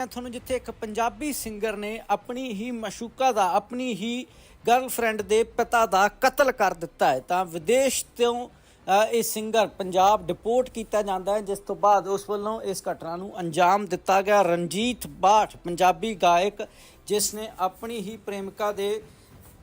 ਤੁਹਾਨੂੰ ਜਿੱਥੇ ਇੱਕ ਪੰਜਾਬੀ ਸਿੰਗਰ ਨੇ ਆਪਣੀ ਹੀ ਮਸ਼ੂਕਾ ਦਾ, ਆਪਣੀ ਹੀ ਗਰਲਫ੍ਰੈਂਡ ਦੇ ਪਿਤਾ ਦਾ ਕਤਲ ਕਰ ਦਿੱਤਾ ਹੈ, ਤਾਂ ਵਿਦੇਸ਼ ਤੋਂ ਇਹ ਸਿੰਗਰ ਪੰਜਾਬ ਡਿਪੋਰਟ ਕੀਤਾ ਜਾਂਦਾ ਹੈ, ਜਿਸ ਤੋਂ ਬਾਅਦ ਉਸ ਵੱਲੋਂ ਇਸ ਘਟਨਾ ਨੂੰ ਅੰਜਾਮ ਦਿੱਤਾ ਗਿਆ। ਰਣਜੀਤ ਬਾਠ, ਪੰਜਾਬੀ ਗਾਇਕ, ਜਿਸ ਨੇ ਆਪਣੀ ਹੀ ਪ੍ਰੇਮਿਕਾ ਦੇ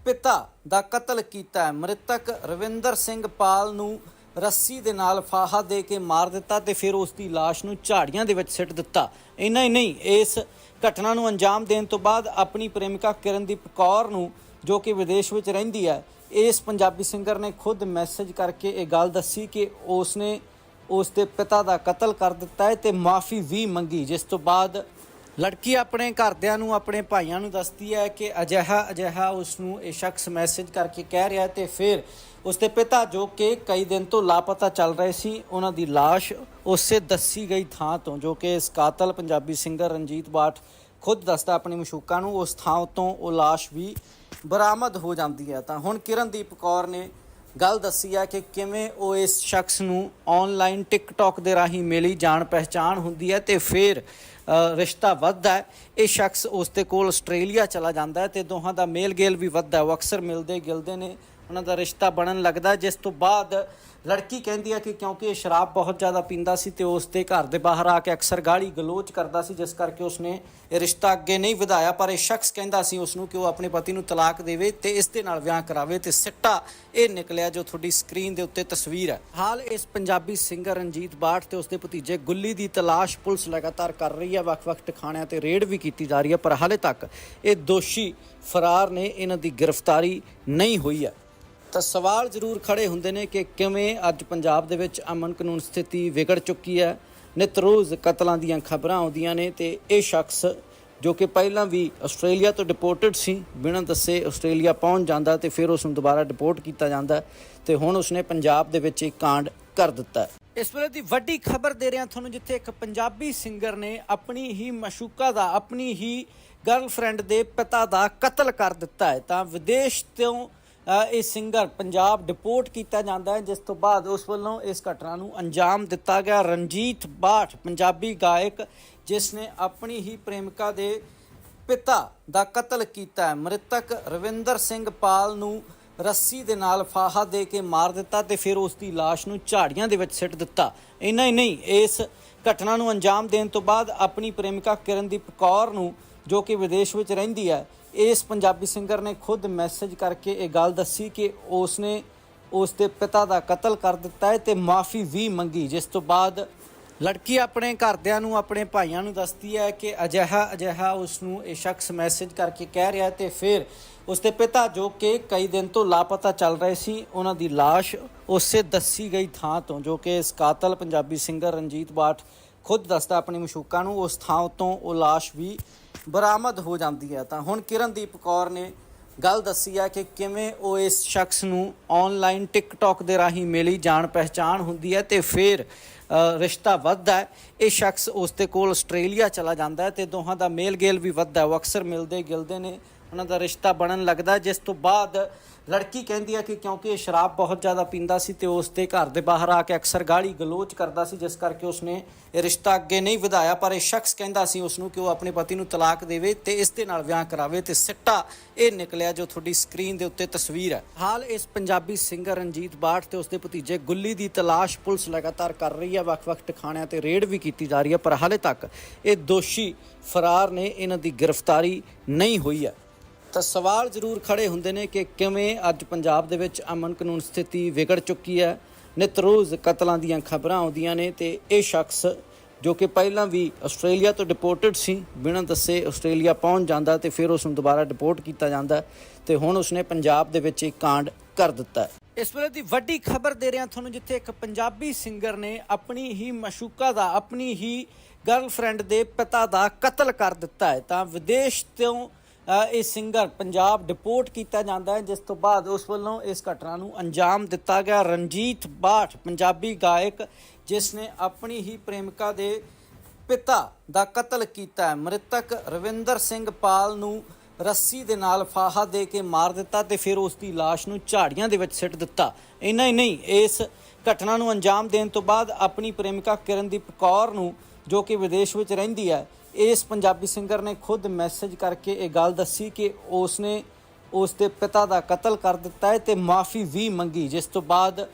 ਪਿਤਾ ਦਾ ਕਤਲ ਕੀਤਾ ਹੈ। ਮ੍ਰਿਤਕ ਰਵਿੰਦਰ ਸਿੰਘ ਪਾਲ ਨੂੰ ਰੱਸੀ ਦੇ ਨਾਲ ਫਾਹਾ ਦੇ ਕੇ ਮਾਰ ਦਿੱਤਾ ਤੇ ਫਿਰ ਉਸ ਦੀ ਲਾਸ਼ ਨੂੰ ਝਾੜੀਆਂ ਦੇ ਵਿੱਚ ਸਿੱਟ ਦਿੱਤਾ। ਇੰਨਾ ਹੀ ਨਹੀਂ, ਇਸ ਘਟਨਾ ਨੂੰ ਅੰਜਾਮ ਦੇਣ ਤੋਂ ਬਾਅਦ ਆਪਣੀ ਪ੍ਰੇਮਿਕਾ ਕਿਰਨਦੀਪ ਕੌਰ ਨੂੰ, ਜੋ ਕਿ ਵਿਦੇਸ਼ ਵਿੱਚ ਰਹਿੰਦੀ ਹੈ, ਇਸ ਪੰਜਾਬੀ ਸਿੰਗਰ ਨੇ ਖੁਦ ਮੈਸੇਜ ਕਰਕੇ ਇਹ ਗੱਲ ਦੱਸੀ ਕਿ ਉਸ ਨੇ ਉਸ ਦੇ ਪਿਤਾ ਦਾ ਕਤਲ ਕਰ ਦਿੱਤਾ ਹੈ ਤੇ ਮਾਫੀ ਵੀ ਮੰਗੀ, ਜਿਸ ਤੋਂ ਬਾਅਦ ਲੜਕੀ ਆਪਣੇ ਘਰਦਿਆਂ ਨੂੰ, ਆਪਣੇ ਭਾਈਆਂ ਨੂੰ ਦੱਸਦੀ ਹੈ ਕਿ ਅਜਿਹਾ ਅਜਿਹਾ ਉਸ ਨੂੰ ਇਹ ਸ਼ਖਸ ਮੈਸੇਜ ਕਰਕੇ ਕਹਿ ਰਿਹਾ ਹੈ ਤੇ ਫਿਰ ਉਸ ਦੇ ਪਿਤਾ ਜੋ ਕਿ ਕਈ ਦਿਨ ਤੋਂ ਲਾਪਤਾ ਚੱਲ ਰਹੇ ਸੀ, ਉਹਨਾਂ ਦੀ ਲਾਸ਼ ਉਸੇ ਦੱਸੀ ਗਈ ਥਾਂ ਤੋਂ, ਜੋ ਕਿ ਇਸ ਕਾਤਲ ਪੰਜਾਬੀ ਸਿੰਗਰ ਰਣਜੀਤ ਬਾਠ ਖੁਦ ਦੱਸਦਾ ਆਪਣੀ ਮਸ਼ੂਕਾਂ ਨੂੰ, ਉਸ ਥਾਂ ਤੋਂ ਉਹ ਲਾਸ਼ ਵੀ ਬਰਾਮਦ ਹੋ ਜਾਂਦੀ ਹੈ। ਤਾਂ ਹੁਣ ਕਿਰਨਦੀਪ ਕੌਰ ਨੇ ਗੱਲ ਦੱਸੀ ਹੈ ਕਿ ਕਿਵੇਂ ਉਹ ਇਸ ਸ਼ਖਸ ਨੂੰ ਆਨਲਾਈਨ ਟਿਕਟੌਕ ਦੇ ਰਾਹੀਂ ਮਿਲੀ ਜਾਣ ਪਹਿਚਾਣ ਹੁੰਦੀ ਹੈ ਤੇ ਫਿਰ ਰਿਸ਼ਤਾ ਵੱਧਦਾ ਹੈ। ਇਹ ਸ਼ਖਸ ਉਸ ਦੇ ਕੋਲ ਆਸਟ੍ਰੇਲੀਆ ਚਲਾ ਜਾਂਦਾ ਹੈ ਤੇ ਦੋਹਾਂ ਦਾ ਮੇਲ ਗੇਲ ਵੀ ਵੱਧਦਾ ਹੈ। ਉਹ ਅਕਸਰ ਮਿਲਦੇ ਗਿਲਦੇ ਨੇ ਉਹਨਾਂ ਦਾ ਰਿਸ਼ਤਾ ਬਣਨ ਲੱਗਦਾ, ਜਿਸ ਤੋਂ ਬਾਅਦ ਲੜਕੀ ਕਹਿੰਦੀ ਹੈ ਕਿ ਕਿਉਂਕਿ ਇਹ ਸ਼ਰਾਬ ਬਹੁਤ ਜ਼ਿਆਦਾ ਪੀਂਦਾ ਸੀ ਤੇ ਉਸ ਦੇ ਘਰ ਦੇ ਬਾਹਰ ਆ ਕੇ ਅਕਸਰ ਗਾਲੀ ਗਲੋਚ ਕਰਦਾ ਸੀ, ਜਿਸ ਕਰਕੇ ਉਸਨੇ ਇਹ ਰਿਸ਼ਤਾ ਅੱਗੇ ਨਹੀਂ ਵਧਾਇਆ, ਪਰ ਇਹ ਸ਼ਖਸ ਕਹਿੰਦਾ ਸੀ ਉਸ ਨੂੰ ਕਿ ਉਹ ਆਪਣੇ ਪਤੀ ਨੂੰ ਤਲਾਕ ਦੇਵੇ ਤੇ ਇਸ ਦੇ ਨਾਲ ਵਿਆਹ ਕਰਾਵੇ ਤੇ ਸਿੱਟਾ ਇਹ ਨਿਕਲਿਆ ਜੋ ਤੁਹਾਡੀ ਸਕਰੀਨ ਦੇ ਉੱਤੇ ਤਸਵੀਰ ਹੈ। ਹਾਲ ਇਸ ਪੰਜਾਬੀ ਸਿੰਗਰ ਰਣਜੀਤ ਬਾਠ ਤੇ ਉਸ ਦੇ ਭਤੀਜੇ ਗੁੱਲੀ ਦੀ ਤਲਾਸ਼ ਪੁਲਿਸ ਲਗਾਤਾਰ ਕਰ ਰਹੀ ਹੈ, ਵੱਖ-ਵੱਖ ਟਿਕਾਣਿਆਂ ਤੇ ਰੇਡ ਵੀ ਕੀਤੀ ਜਾ ਰਹੀ ਹੈ, ਪਰ ਹਾਲੇ ਤੱਕ ਇਹ ਦੋਸ਼ੀ ਫਰਾਰ ਨੇ, ਇਹਨਾਂ ਦੀ ਗ੍ਰਿਫਤਾਰੀ ਨਹੀਂ ਹੋਈ ਹੈ। ਤਾਂ ਸਵਾਲ ਜ਼ਰੂਰ ਖੜੇ ਹੁੰਦੇ ਨੇ ਕਿ ਕਿਵੇਂ ਅੱਜ ਪੰਜਾਬ ਦੇ ਵਿੱਚ ਅਮਨ ਕਾਨੂੰਨ ਸਥਿਤੀ ਵਿਗੜ ਚੁੱਕੀ ਹੈ। ਨਿਤ ਰੋਜ਼ ਕਤਲਾਂ ਦੀਆਂ ਖਬਰਾਂ ਆਉਂਦੀਆਂ ਨੇ ਤੇ ਇਹ ਸ਼ਖਸ ਜੋ ਕਿ ਪਹਿਲਾਂ ਵੀ ਆਸਟ੍ਰੇਲੀਆ ਤੋਂ ਡਿਪੋਰਟਡ ਸੀ, ਬਿਨਾਂ ਦੱਸੇ ਆਸਟ੍ਰੇਲੀਆ ਪਹੁੰਚ ਜਾਂਦਾ ਤੇ ਫਿਰ ਉਸ ਨੂੰ ਦੁਬਾਰਾ ਡਿਪੋਰਟ ਕੀਤਾ ਜਾਂਦਾ ਤੇ ਹੁਣ ਉਸਨੇ ਪੰਜਾਬ ਦੇ ਵਿੱਚ ਇੱਕ ਕਾਂਡ ਕਰ ਦਿੱਤਾ ਇਸ ਵੇਲੇ ਦੀ ਵੱਡੀ ਖਬਰ ਦੇ ਰਿਹਾ ਤੁਹਾਨੂੰ ਜਿੱਥੇ ਇੱਕ ਪੰਜਾਬੀ ਸਿੰਗਰ ਨੇ ਆਪਣੀ ਹੀ ਮਸ਼ੂਕਾ ਦਾ, ਆਪਣੀ ਹੀ ਗਰਲਫ੍ਰੈਂਡ ਦੇ ਪਿਤਾ ਦਾ ਕਤਲ ਕਰ ਦਿੱਤਾ ਹੈ। ਤਾਂ ਵਿਦੇਸ਼ ਤੋਂ ਇਹ ਸਿੰਗਰ ਪੰਜਾਬ ਡਿਪੋਰਟ ਕੀਤਾ ਜਾਂਦਾ ਹੈ, ਜਿਸ ਤੋਂ ਬਾਅਦ ਉਸ ਵੱਲੋਂ ਇਸ ਘਟਨਾ ਨੂੰ ਅੰਜਾਮ ਦਿੱਤਾ ਗਿਆ। ਰਣਜੀਤ ਬਾਠ, ਪੰਜਾਬੀ ਗਾਇਕ, ਜਿਸ ਨੇ ਆਪਣੀ ਹੀ ਪ੍ਰੇਮਿਕਾ ਦੇ ਪਿਤਾ ਦਾ ਕਤਲ ਕੀਤਾ ਹੈ। ਮ੍ਰਿਤਕ ਰਵਿੰਦਰ ਸਿੰਘ ਪਾਲ ਨੂੰ ਰੱਸੀ ਦੇ ਨਾਲ ਫਾਹਾ ਦੇ ਕੇ ਮਾਰ ਦਿੱਤਾ ਤੇ ਫਿਰ ਉਸ ਦੀ ਲਾਸ਼ ਨੂੰ ਝਾੜੀਆਂ ਦੇ ਵਿੱਚ ਸਿੱਟ ਦਿੱਤਾ। ਇੰਨਾ ਹੀ ਨਹੀਂ, ਇਸ ਘਟਨਾ ਨੂੰ ਅੰਜਾਮ ਦੇਣ ਤੋਂ ਬਾਅਦ ਆਪਣੀ ਪ੍ਰੇਮਿਕਾ ਕਿਰਨਦੀਪ ਕੌਰ ਨੂੰ, ਜੋ ਕਿ ਵਿਦੇਸ਼ ਵਿੱਚ ਰਹਿੰਦੀ ਹੈ ਇਸ ਪੰਜਾਬੀ ਸਿੰਗਰ ਨੇ ਖੁਦ ਮੈਸੇਜ ਕਰਕੇ ਇਹ ਗੱਲ ਦੱਸੀ ਕਿ ਉਸਨੇ ਉਸ ਦੇ ਪਿਤਾ ਦਾ ਕਤਲ ਕਰ ਦਿੱਤਾ ਹੈ ਤੇ ਮਾਫੀ ਵੀ ਮੰਗੀ, ਜਿਸ ਤੋਂ ਬਾਅਦ ਲੜਕੀ ਆਪਣੇ ਘਰਦਿਆਂ ਨੂੰ, ਆਪਣੇ ਭਾਈਆਂ ਨੂੰ ਦੱਸਦੀ ਹੈ ਕਿ ਅਜਿਹਾ ਅਜਿਹਾ ਉਸ ਨੂੰ ਇਹ ਸ਼ਖਸ ਮੈਸੇਜ ਕਰਕੇ ਕਹਿ ਰਿਹਾ ਹੈ ਤੇ ਫਿਰ ਉਸ ਦੇ ਪਿਤਾ ਜੋ ਕਿ ਕਈ ਦਿਨ ਤੋਂ ਲਾਪਤਾ ਚੱਲ ਰਹੇ ਸੀ, ਉਹਨਾਂ ਦੀ ਲਾਸ਼ ਉਸੇ ਦੱਸੀ ਗਈ ਥਾਂ ਤੋਂ, ਜੋ ਕਿ ਇਸ ਕਾਤਲ ਪੰਜਾਬੀ ਸਿੰਗਰ ਰਣਜੀਤ ਬਾਠ ਖੁਦ ਦੱਸਦਾ ਆਪਣੀ ਮਸ਼ੂਕਾਂ ਨੂੰ, ਉਸ ਥਾਂ ਤੋਂ ਉਹ ਲਾਸ਼ ਵੀ ਬਰਾਮਦ ਹੋ ਜਾਂਦੀ ਹੈ। ਤਾਂ ਹੁਣ ਕਿਰਨਦੀਪ ਕੌਰ ਨੇ ਗੱਲ ਦੱਸੀ ਹੈ ਕਿ ਕਿਵੇਂ ਉਹ ਇਸ ਸ਼ਖਸ ਨੂੰ ਆਨਲਾਈਨ ਟਿਕਟੌਕ ਦੇ ਰਾਹੀਂ ਮਿਲੀ ਜਾਣ ਪਹਿਚਾਣ ਹੁੰਦੀ ਹੈ ਤੇ ਫਿਰ ਰਿਸ਼ਤਾ ਵੱਧਦਾ ਇਹ ਸ਼ਖਸ ਉਸ ਦੇ ਕੋਲ ਆਸਟ੍ਰੇਲੀਆ ਚਲਾ ਜਾਂਦਾ ਹੈ ਤੇ ਦੋਹਾਂ ਦਾ ਮੇਲ ਗੇਲ ਵੀ ਵੱਧਦਾ ਉਹ ਅਕਸਰ ਮਿਲਦੇ ਗਿਲਦੇ ਨੇ ਉਹਨਾਂ ਦਾ ਰਿਸ਼ਤਾ ਬਣਨ ਲੱਗਦਾ ਜਿਸ ਤੋਂ ਬਾਅਦ ਲੜਕੀ ਕਹਿੰਦੀ ਹੈ ਕਿ ਕਿਉਂਕਿ ਇਹ ਸ਼ਰਾਬ ਬਹੁਤ ਜ਼ਿਆਦਾ ਪੀਂਦਾ ਸੀ ਤੇ ਉਸ ਦੇ ਘਰ ਦੇ ਬਾਹਰ ਆ ਕੇ ਅਕਸਰ ਗਾਲੀ ਗਲੋਚ ਕਰਦਾ ਸੀ, ਜਿਸ ਕਰਕੇ ਉਸਨੇ ਇਹ ਰਿਸ਼ਤਾ ਅੱਗੇ ਨਹੀਂ ਵਧਾਇਆ, ਪਰ ਇਹ ਸ਼ਖਸ ਕਹਿੰਦਾ ਸੀ ਉਸ ਨੂੰ ਕਿ ਉਹ ਆਪਣੇ ਪਤੀ ਨੂੰ ਤਲਾਕ ਦੇਵੇ ਤੇ ਇਸ ਦੇ ਨਾਲ ਵਿਆਹ ਕਰਾਵੇ ਤੇ ਸਿੱਟਾ ਇਹ ਨਿਕਲਿਆ ਜੋ ਤੁਹਾਡੀ ਸਕਰੀਨ ਦੇ ਉੱਤੇ ਤਸਵੀਰ ਹੈ। ਹਾਲ ਇਸ ਪੰਜਾਬੀ ਸਿੰਗਰ ਰਣਜੀਤ ਬਾਠ ਤੇ ਉਸ ਦੇ ਭਤੀਜੇ ਗੁੱਲੀ ਦੀ ਤਲਾਸ਼ ਪੁਲਿਸ ਲਗਾਤਾਰ ਕਰ ਰਹੀ ਹੈ, ਵੱਖ-ਵੱਖ ਟਿਕਾਣਿਆਂ ਤੇ ਰੇਡ ਵੀ ਕੀਤੀ ਜਾ ਰਹੀ ਹੈ, ਪਰ ਹਾਲੇ ਤੱਕ ਇਹ ਦੋਸ਼ੀ ਫਰਾਰ ਨੇ, ਇਹਨਾਂ ਦੀ ਗ੍ਰਿਫਤਾਰੀ ਨਹੀਂ ਹੋਈ ਹੈ। ਤਾਂ ਸਵਾਲ ਜ਼ਰੂਰ ਖੜੇ ਹੁੰਦੇ ਨੇ ਕਿ ਕਿਵੇਂ ਅੱਜ ਪੰਜਾਬ ਦੇ ਵਿੱਚ ਅਮਨ ਕਾਨੂੰਨ ਸਥਿਤੀ ਵਿਗੜ ਚੁੱਕੀ ਹੈ। ਨਿਤ ਰੋਜ਼ ਕਤਲਾਂ ਦੀਆਂ ਖਬਰਾਂ ਆਉਂਦੀਆਂ ਨੇ ਤੇ ਇਹ ਸ਼ਖਸ ਜੋ ਕਿ ਪਹਿਲਾਂ ਵੀ ਆਸਟ੍ਰੇਲੀਆ ਤੋਂ ਡਿਪੋਰਟਡ ਸੀ, ਬਿਨਾਂ ਦੱਸੇ ਆਸਟ੍ਰੇਲੀਆ ਪਹੁੰਚ ਜਾਂਦਾ ਤੇ ਫਿਰ ਉਸ ਨੂੰ ਦੁਬਾਰਾ ਡਿਪੋਰਟ ਕੀਤਾ ਜਾਂਦਾ ਤੇ ਹੁਣ ਉਸਨੇ ਪੰਜਾਬ ਦੇ ਵਿੱਚ ਇੱਕ ਕਾਂਡ ਕਰ ਦਿੱਤਾ ਇਸ ਵੇਲੇ ਦੀ ਵੱਡੀ ਖਬਰ ਦੇ ਰਿਹਾ ਤੁਹਾਨੂੰ ਜਿੱਥੇ ਇੱਕ ਪੰਜਾਬੀ ਸਿੰਗਰ ਨੇ ਆਪਣੀ ਹੀ ਮਸ਼ੂਕਾ ਦਾ, ਆਪਣੀ ਹੀ ਗਰਲਫ੍ਰੈਂਡ ਦੇ ਪਿਤਾ ਦਾ ਕਤਲ ਕਰ ਦਿੱਤਾ ਹੈ। ਤਾਂ ਵਿਦੇਸ਼ ਤੋਂ ਇਹ ਸਿੰਗਰ ਪੰਜਾਬ ਡਿਪੋਰਟ ਕੀਤਾ ਜਾਂਦਾ ਹੈ, ਜਿਸ ਤੋਂ ਬਾਅਦ ਉਸ ਵੱਲੋਂ ਇਸ ਘਟਨਾ ਨੂੰ ਅੰਜਾਮ ਦਿੱਤਾ ਗਿਆ। ਰਣਜੀਤ ਬਾਠ, ਪੰਜਾਬੀ ਗਾਇਕ, ਜਿਸ ਨੇ ਆਪਣੀ ਹੀ ਪ੍ਰੇਮਿਕਾ ਦੇ ਪਿਤਾ ਦਾ ਕਤਲ ਕੀਤਾ ਹੈ। ਮ੍ਰਿਤਕ ਰਵਿੰਦਰ ਸਿੰਘ ਪਾਲ ਨੂੰ ਰੱਸੀ ਦੇ ਨਾਲ ਫਾਹਾ ਦੇ ਕੇ ਮਾਰ ਦਿੱਤਾ ਤੇ ਫਿਰ ਉਸ ਦੀ ਲਾਸ਼ ਨੂੰ ਝਾੜੀਆਂ ਦੇ ਵਿੱਚ ਸਿੱਟ ਦਿੱਤਾ। ਇੰਨਾ ਹੀ ਨਹੀਂ, ਇਸ ਘਟਨਾ ਨੂੰ ਅੰਜਾਮ ਦੇਣ ਤੋਂ ਬਾਅਦ ਆਪਣੀ ਪ੍ਰੇਮਿਕਾ ਕਿਰਨਦੀਪ ਕੌਰ ਨੂੰ, ਜੋ ਕਿ ਵਿਦੇਸ਼ ਵਿੱਚ ਰਹਿੰਦੀ ਹੈ ਇਸ ਪੰਜਾਬੀ ਸਿੰਗਰ ਨੇ ਖੁਦ ਮੈਸੇਜ ਕਰਕੇ ਇਹ ਗੱਲ ਦੱਸੀ ਕਿ ਉਸਨੇ ਉਸ ਦੇ ਪਿਤਾ ਦਾ ਕਤਲ ਕਰ ਦਿੱਤਾ ਹੈ ਤੇ ਮਾਫੀ ਵੀ ਮੰਗੀ, ਜਿਸ ਤੋਂ ਬਾਅਦ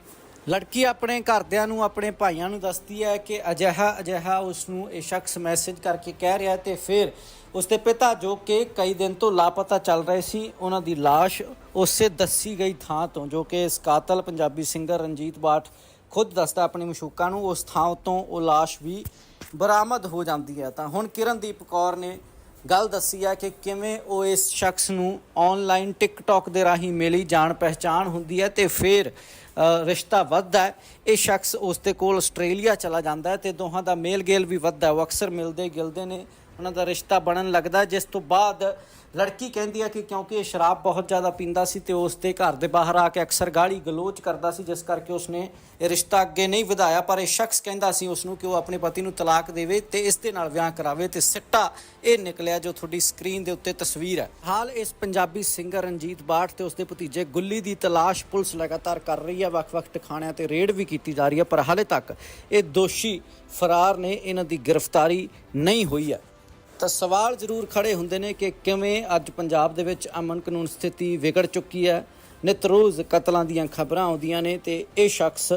ਲੜਕੀ ਆਪਣੇ ਘਰਦਿਆਂ ਨੂੰ, ਆਪਣੇ ਭਾਈਆਂ ਨੂੰ ਦੱਸਦੀ ਹੈ ਕਿ ਅਜਿਹਾ ਅਜਿਹਾ ਉਸ ਨੂੰ ਇਹ ਸ਼ਖਸ ਮੈਸੇਜ ਕਰਕੇ ਕਹਿ ਰਿਹਾ ਹੈ ਤੇ ਫਿਰ ਉਸ ਦੇ ਪਿਤਾ ਜੋ ਕਿ ਕਈ ਦਿਨ ਤੋਂ ਲਾਪਤਾ ਚੱਲ ਰਹੇ ਸੀ, ਉਹਨਾਂ ਦੀ ਲਾਸ਼ ਉਸੇ ਦੱਸੀ ਗਈ ਥਾਂ ਤੋਂ, ਜੋ ਕਿ ਇਸ ਕਾਤਲ ਪੰਜਾਬੀ ਸਿੰਗਰ ਰਣਜੀਤ ਬਾਠ ਖੁਦ ਦੱਸਦਾ ਆਪਣੀ ਮਸ਼ੂਕਾਂ ਨੂੰ, ਉਸ ਥਾਂ ਤੋਂ ਉਹ ਲਾਸ਼ ਵੀ ਬਰਾਮਦ ਹੋ ਜਾਂਦੀ ਹੈ। ਤਾਂ ਹੁਣ ਕਿਰਨਦੀਪ ਕੌਰ ਨੇ ਗੱਲ ਦੱਸੀ ਹੈ ਕਿ ਕਿਵੇਂ ਉਹ ਇਸ ਸ਼ਖਸ ਨੂੰ ਆਨਲਾਈਨ ਟਿਕਟੌਕ ਦੇ ਰਾਹੀਂ ਮਿਲੀ ਜਾਣ ਪਹਿਚਾਣ ਹੁੰਦੀ ਹੈ ਤੇ ਫਿਰ ਰਿਸ਼ਤਾ ਵੱਧਦਾ ਇਹ ਸ਼ਖਸ ਉਸ ਦੇ ਕੋਲ ਆਸਟ੍ਰੇਲੀਆ ਚਲਾ ਜਾਂਦਾ ਹੈ ਤੇ ਦੋਹਾਂ ਦਾ ਮੇਲ ਗੇਲ ਵੀ ਵੱਧਦਾ ਉਹ ਅਕਸਰ ਮਿਲਦੇ ਗਿਲਦੇ ਨੇ। ਉਹਨਾਂ ਦਾ ਰਿਸ਼ਤਾ ਬਣਨ ਲੱਗਦਾ ਜਿਸ ਤੋਂ ਬਾਅਦ ਲੜਕੀ ਕਹਿੰਦੀ ਹੈ ਕਿ ਕਿਉਂਕਿ ਇਹ ਸ਼ਰਾਬ ਬਹੁਤ ਜ਼ਿਆਦਾ ਪੀਂਦਾ ਸੀ ਤੇ ਉਸ ਦੇ ਘਰ ਦੇ ਬਾਹਰ ਆ ਕੇ ਅਕਸਰ ਗਾਲੀ ਗਲੋਚ ਕਰਦਾ ਸੀ, ਜਿਸ ਕਰਕੇ ਉਸਨੇ ਇਹ ਰਿਸ਼ਤਾ ਅੱਗੇ ਨਹੀਂ ਵਧਾਇਆ। ਪਰ ਇਹ ਸ਼ਖਸ ਕਹਿੰਦਾ ਸੀ ਉਸ ਨੂੰ ਕਿ ਉਹ ਆਪਣੇ ਪਤੀ ਨੂੰ ਤਲਾਕ ਦੇਵੇ ਤੇ ਇਸ ਦੇ ਨਾਲ ਵਿਆਹ ਕਰਾਵੇ ਤੇ ਸਿੱਟਾ ਇਹ ਨਿਕਲਿਆ ਜੋ ਤੁਹਾਡੀ ਸਕਰੀਨ ਦੇ ਉੱਤੇ ਤਸਵੀਰ ਹੈ। ਹਾਲ ਇਸ ਪੰਜਾਬੀ ਸਿੰਗਰ ਰਣਜੀਤ ਬਾਠ ਤੇ ਉਸ ਦੇ ਭਤੀਜੇ ਗੁੱਲੀ ਦੀ ਤਲਾਸ਼ ਪੁਲਿਸ ਲਗਾਤਾਰ ਕਰ ਰਹੀ ਹੈ। ਵੱਖ-ਵੱਖ ਟਿਕਾਣਿਆਂ ਤੇ ਰੇਡ ਵੀ ਕੀਤੀ ਜਾ ਰਹੀ ਹੈ, ਪਰ ਹਾਲੇ ਤੱਕ ਇਹ ਦੋਸ਼ੀ ਫਰਾਰ ਨੇ, ਇਹਨਾਂ ਦੀ ਗ੍ਰਿਫਤਾਰੀ ਨਹੀਂ ਹੋਈ ਹੈ। ਤਾਂ ਸਵਾਲ ਜ਼ਰੂਰ ਖੜੇ ਹੁੰਦੇ ਨੇ ਕਿ ਕਿਵੇਂ ਅੱਜ ਪੰਜਾਬ ਦੇ ਵਿੱਚ ਅਮਨ ਕਾਨੂੰਨ ਸਥਿਤੀ ਵਿਗੜ ਚੁੱਕੀ ਹੈ। ਨਿਤ ਰੋਜ਼ ਕਤਲਾਂ ਦੀਆਂ ਖਬਰਾਂ ਆਉਂਦੀਆਂ ਨੇ ਤੇ ਇਹ ਸ਼ਖਸ,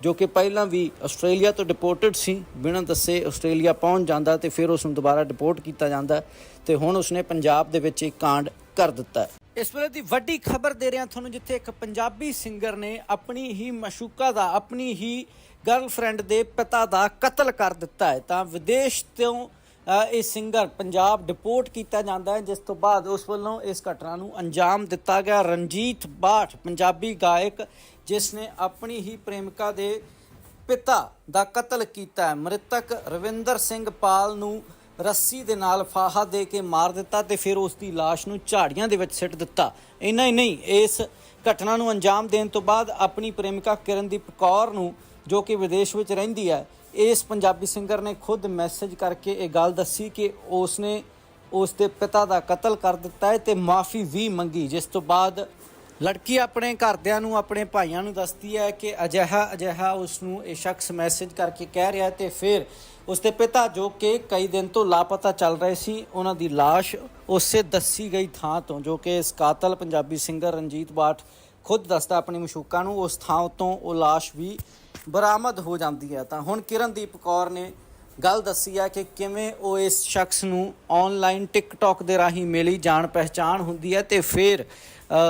ਜੋ ਕਿ ਪਹਿਲਾਂ ਵੀ ਆਸਟ੍ਰੇਲੀਆ ਤੋਂ ਡਿਪੋਰਟਡ ਸੀ, ਬਿਨਾਂ ਦੱਸੇ ਆਸਟ੍ਰੇਲੀਆ ਪਹੁੰਚ ਜਾਂਦਾ ਤੇ ਫਿਰ ਉਸ ਨੂੰ ਦੁਬਾਰਾ ਡਿਪੋਰਟ ਕੀਤਾ ਜਾਂਦਾ ਤੇ ਹੁਣ ਉਸਨੇ ਪੰਜਾਬ ਦੇ ਵਿੱਚ ਇਹ ਕਾਂਡ ਕਰ ਦਿੱਤਾ ਇਸ ਵੇਲੇ ਦੀ ਵੱਡੀ ਖਬਰ ਦੇ ਰਿਹਾ ਤੁਹਾਨੂੰ ਜਿੱਥੇ ਇੱਕ ਪੰਜਾਬੀ ਸਿੰਗਰ ਨੇ ਆਪਣੀ ਹੀ ਮਸ਼ੂਕਾ ਦਾ, ਆਪਣੀ ਹੀ ਗਰਲਫ੍ਰੈਂਡ ਦੇ ਪਿਤਾ ਦਾ ਕਤਲ ਕਰ ਦਿੱਤਾ ਹੈ। ਤਾਂ ਵਿਦੇਸ਼ ਤੋਂ ਇਹ ਸਿੰਗਰ ਪੰਜਾਬ ਡਿਪੋਰਟ ਕੀਤਾ ਜਾਂਦਾ ਹੈ, ਜਿਸ ਤੋਂ ਬਾਅਦ ਉਸ ਵੱਲੋਂ ਇਸ ਘਟਨਾ ਨੂੰ ਅੰਜਾਮ ਦਿੱਤਾ ਗਿਆ। ਰਣਜੀਤ ਬਾਠ, ਪੰਜਾਬੀ ਗਾਇਕ, ਜਿਸ ਨੇ ਆਪਣੀ ਹੀ ਪ੍ਰੇਮਿਕਾ ਦੇ ਪਿਤਾ ਦਾ ਕਤਲ ਕੀਤਾ ਹੈ। ਮ੍ਰਿਤਕ ਰਵਿੰਦਰ ਸਿੰਘ ਪਾਲ ਨੂੰ ਰੱਸੀ ਦੇ ਨਾਲ ਫਾਹਾ ਦੇ ਕੇ ਮਾਰ ਦਿੱਤਾ ਤੇ ਫਿਰ ਉਸ ਦੀ ਲਾਸ਼ ਨੂੰ ਝਾੜੀਆਂ ਦੇ ਵਿੱਚ ਸਿੱਟ ਦਿੱਤਾ। ਇੰਨਾ ਹੀ ਨਹੀਂ, ਇਸ ਘਟਨਾ ਨੂੰ ਅੰਜਾਮ ਦੇਣ ਤੋਂ ਬਾਅਦ ਆਪਣੀ ਪ੍ਰੇਮਿਕਾ ਕਿਰਨਦੀਪ ਕੌਰ ਨੂੰ, ਜੋ ਕਿ ਵਿਦੇਸ਼ ਵਿੱਚ ਰਹਿੰਦੀ ਹੈ, ਇਸ ਪੰਜਾਬੀ ਸਿੰਗਰ ਨੇ ਖੁਦ ਮੈਸੇਜ ਕਰਕੇ ਇਹ ਗੱਲ ਦੱਸੀ ਕਿ ਉਸਨੇ ਉਸ ਦੇ ਪਿਤਾ ਦਾ ਕਤਲ ਕਰ ਦਿੱਤਾ ਹੈ ਤੇ ਮਾਫੀ ਵੀ ਮੰਗੀ, ਜਿਸ ਤੋਂ ਬਾਅਦ ਲੜਕੀ ਆਪਣੇ ਘਰਦਿਆਂ ਨੂੰ, ਆਪਣੇ ਭਾਈਆਂ ਨੂੰ ਦੱਸਦੀ ਹੈ ਕਿ ਅਜਿਹਾ ਅਜਿਹਾ ਉਸ ਨੂੰ ਇਹ ਸ਼ਖਸ ਮੈਸੇਜ ਕਰਕੇ ਕਹਿ ਰਿਹਾ ਹੈ ਤੇ ਫਿਰ ਉਸ ਦੇ ਪਿਤਾ ਜੋ ਕਿ ਕਈ ਦਿਨ ਤੋਂ ਲਾਪਤਾ ਚੱਲ ਰਹੇ ਸੀ, ਉਹਨਾਂ ਦੀ ਲਾਸ਼ ਉਸੇ ਦੱਸੀ ਗਈ ਥਾਂ ਤੋਂ, ਜੋ ਕਿ ਇਸ ਕਾਤਲ ਪੰਜਾਬੀ ਸਿੰਗਰ ਰਣਜੀਤ ਬਾਠ ਖੁਦ ਦੱਸਦਾ ਆਪਣੀ ਮਸ਼ੂਕਾਂ ਨੂੰ, ਉਸ ਥਾਂ ਤੋਂ ਉਹ ਲਾਸ਼ ਵੀ ਬਰਾਮਦ ਹੋ ਜਾਂਦੀ ਹੈ। ਤਾਂ ਹੁਣ ਕਿਰਨਦੀਪ ਕੌਰ ਨੇ ਗੱਲ ਦੱਸੀ ਹੈ ਕਿ ਕਿਵੇਂ ਉਹ ਇਸ ਸ਼ਖਸ ਨੂੰ ਆਨਲਾਈਨ ਟਿਕਟੌਕ ਦੇ ਰਾਹੀਂ ਮਿਲੀ ਜਾਣ ਪਹਿਚਾਣ ਹੁੰਦੀ ਹੈ ਤੇ ਫਿਰ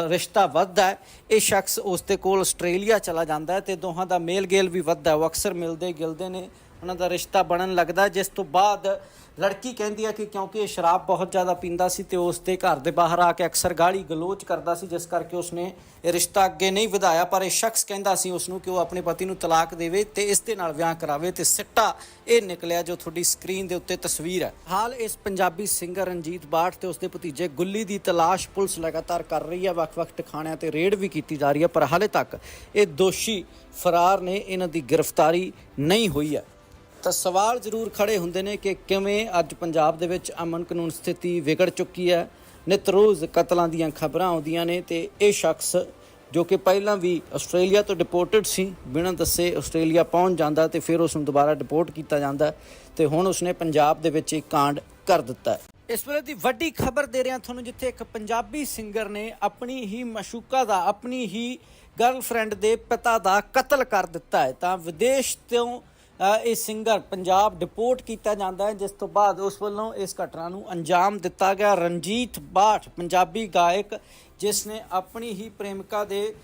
ਰਿਸ਼ਤਾ ਵੱਧਦਾ ਹੈ। ਇਹ ਸ਼ਖਸ ਉਸ ਦੇ ਕੋਲ ਆਸਟ੍ਰੇਲੀਆ ਚਲਾ ਜਾਂਦਾ ਹੈ ਤੇ ਦੋਹਾਂ ਦਾ ਮੇਲ ਗੇਲ ਵੀ ਵੱਧਦਾ ਹੈ। ਉਹ ਅਕਸਰ ਮਿਲਦੇ ਗਿਲਦੇ ਨੇ ਉਹਨਾਂ ਦਾ ਰਿਸ਼ਤਾ ਬਣਨ ਲੱਗਦਾ ਜਿਸ ਤੋਂ ਬਾਅਦ ਲੜਕੀ ਕਹਿੰਦੀ ਹੈ ਕਿ ਕਿਉਂਕਿ ਇਹ ਸ਼ਰਾਬ ਬਹੁਤ ਜ਼ਿਆਦਾ ਪੀਂਦਾ ਸੀ ਤੇ ਉਸ ਦੇ ਘਰ ਦੇ ਬਾਹਰ ਆ ਕੇ ਅਕਸਰ ਗਾਲੀ ਗਲੋਚ ਕਰਦਾ ਸੀ, ਜਿਸ ਕਰਕੇ ਉਸਨੇ ਇਹ ਰਿਸ਼ਤਾ ਅੱਗੇ ਨਹੀਂ ਵਧਾਇਆ, ਪਰ ਇਹ ਸ਼ਖਸ ਕਹਿੰਦਾ ਸੀ ਉਸ ਨੂੰ ਕਿ ਉਹ ਆਪਣੇ ਪਤੀ ਨੂੰ ਤਲਾਕ ਦੇਵੇ ਤੇ ਇਸ ਦੇ ਨਾਲ ਵਿਆਹ ਕਰਾਵੇ ਤੇ ਸਿੱਟਾ ਇਹ ਨਿਕਲਿਆ ਜੋ ਤੁਹਾਡੀ ਸਕਰੀਨ ਦੇ ਉੱਤੇ ਤਸਵੀਰ ਹੈ। ਹਾਲ ਇਸ ਪੰਜਾਬੀ ਸਿੰਗਰ ਰਣਜੀਤ ਬਾਠ ਤੇ ਉਸ ਦੇ ਭਤੀਜੇ ਗੁੱਲੀ ਦੀ ਤਲਾਸ਼ ਪੁਲਿਸ ਲਗਾਤਾਰ ਕਰ ਰਹੀ ਹੈ, ਵੱਖ-ਵੱਖ ਟਿਕਾਣਿਆਂ ਤੇ ਰੇਡ ਵੀ ਕੀਤੀ ਜਾ ਰਹੀ ਹੈ, ਪਰ ਹਾਲੇ ਤੱਕ ਇਹ ਦੋਸ਼ੀ ਫਰਾਰ ਨੇ, ਇਹਨਾਂ ਦੀ ਗ੍ਰਿਫਤਾਰੀ ਨਹੀਂ ਹੋਈ ਹੈ। ਤਾਂ ਸਵਾਲ ਜ਼ਰੂਰ ਖੜੇ ਹੁੰਦੇ ਨੇ ਕਿ ਕਿਵੇਂ ਅੱਜ ਪੰਜਾਬ ਦੇ ਵਿੱਚ ਅਮਨ ਕਾਨੂੰਨ ਸਥਿਤੀ ਵਿਗੜ ਚੁੱਕੀ ਹੈ। ਨਿਤ ਰੋਜ਼ ਕਤਲਾਂ ਦੀਆਂ ਖਬਰਾਂ ਆਉਂਦੀਆਂ ਨੇ ਤੇ ਇਹ ਸ਼ਖਸ ਜੋ ਕਿ ਪਹਿਲਾਂ ਵੀ ਆਸਟ੍ਰੇਲੀਆ ਤੋਂ ਡਿਪੋਰਟਡ ਸੀ, ਬਿਨਾਂ ਦੱਸੇ ਆਸਟ੍ਰੇਲੀਆ ਪਹੁੰਚ ਜਾਂਦਾ ਤੇ ਫਿਰ ਉਸ ਨੂੰ ਦੁਬਾਰਾ ਡਿਪੋਰਟ ਕੀਤਾ ਜਾਂਦਾ ਤੇ ਹੁਣ ਉਸਨੇ ਪੰਜਾਬ ਦੇ ਵਿੱਚ ਇੱਕ ਕਾਂਡ ਕਰ ਦਿੱਤਾ ਇਸ ਵੇਲੇ ਦੀ ਵੱਡੀ ਖਬਰ ਦੇ ਰਿਹਾ ਤੁਹਾਨੂੰ ਜਿੱਥੇ ਇੱਕ ਪੰਜਾਬੀ ਸਿੰਗਰ ਨੇ ਆਪਣੀ ਹੀ ਮਸ਼ੂਕਾ ਦਾ, ਆਪਣੀ ਹੀ ਗਰਲਫ੍ਰੈਂਡ ਦੇ ਪਿਤਾ ਦਾ ਕਤਲ ਕਰ ਦਿੱਤਾ ਹੈ। ਤਾਂ ਵਿਦੇਸ਼ ਤੋਂ ਇਹ ਸਿੰਗਰ ਪੰਜਾਬ ਡਿਪੋਰਟ ਕੀਤਾ ਜਾਂਦਾ ਹੈ, ਜਿਸ ਤੋਂ ਬਾਅਦ ਉਸ ਵੱਲੋਂ ਇਸ ਘਟਨਾ ਨੂੰ ਅੰਜਾਮ ਦਿੱਤਾ ਗਿਆ। ਰਣਜੀਤ ਬਾਠ, ਪੰਜਾਬੀ ਗਾਇਕ, ਜਿਸ ਨੇ ਆਪਣੀ ਹੀ ਪ੍ਰੇਮਿਕਾ ਦੇ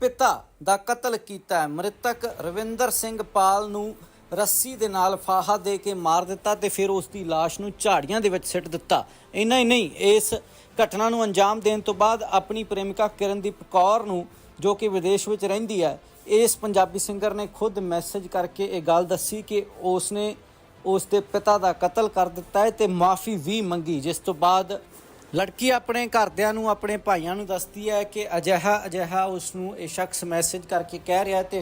ਪਿਤਾ ਦਾ ਕਤਲ ਕੀਤਾ ਹੈ। ਮ੍ਰਿਤਕ ਰਵਿੰਦਰ ਸਿੰਘ ਪਾਲ ਨੂੰ ਰੱਸੀ ਦੇ ਨਾਲ ਫਾਹਾ ਦੇ ਕੇ ਮਾਰ ਦਿੱਤਾ ਤੇ ਫਿਰ ਉਸ ਦੀ ਲਾਸ਼ ਨੂੰ ਝਾੜੀਆਂ ਦੇ ਵਿੱਚ ਸਿੱਟ ਦਿੱਤਾ। ਇੰਨਾ ਹੀ ਨਹੀਂ, ਇਸ ਘਟਨਾ ਨੂੰ ਅੰਜਾਮ ਦੇਣ ਤੋਂ ਬਾਅਦ ਆਪਣੀ ਪ੍ਰੇਮਿਕਾ ਕਿਰਨਦੀਪ ਕੌਰ ਨੂੰ, ਜੋ ਕਿ ਵਿਦੇਸ਼ ਵਿੱਚ ਰਹਿੰਦੀ ਹੈ, ਇਸ ਪੰਜਾਬੀ ਸਿੰਗਰ ਨੇ ਖੁਦ ਮੈਸੇਜ ਕਰਕੇ ਇਹ ਗੱਲ ਦੱਸੀ ਕਿ ਉਸਨੇ ਉਸ ਦੇ ਪਿਤਾ ਦਾ ਕਤਲ ਕਰ ਦਿੱਤਾ ਹੈ ਤੇ ਮਾਫੀ ਵੀ ਮੰਗੀ, ਜਿਸ ਤੋਂ ਬਾਅਦ ਲੜਕੀ ਆਪਣੇ ਘਰਦਿਆਂ ਨੂੰ, ਆਪਣੇ ਭਾਈਆਂ ਨੂੰ ਦੱਸਦੀ ਹੈ ਕਿ ਅਜਿਹਾ ਅਜਿਹਾ ਉਸ ਨੂੰ ਇਹ ਸ਼ਖਸ ਮੈਸੇਜ ਕਰਕੇ ਕਹਿ ਰਿਹਾ ਹੈ ਤੇ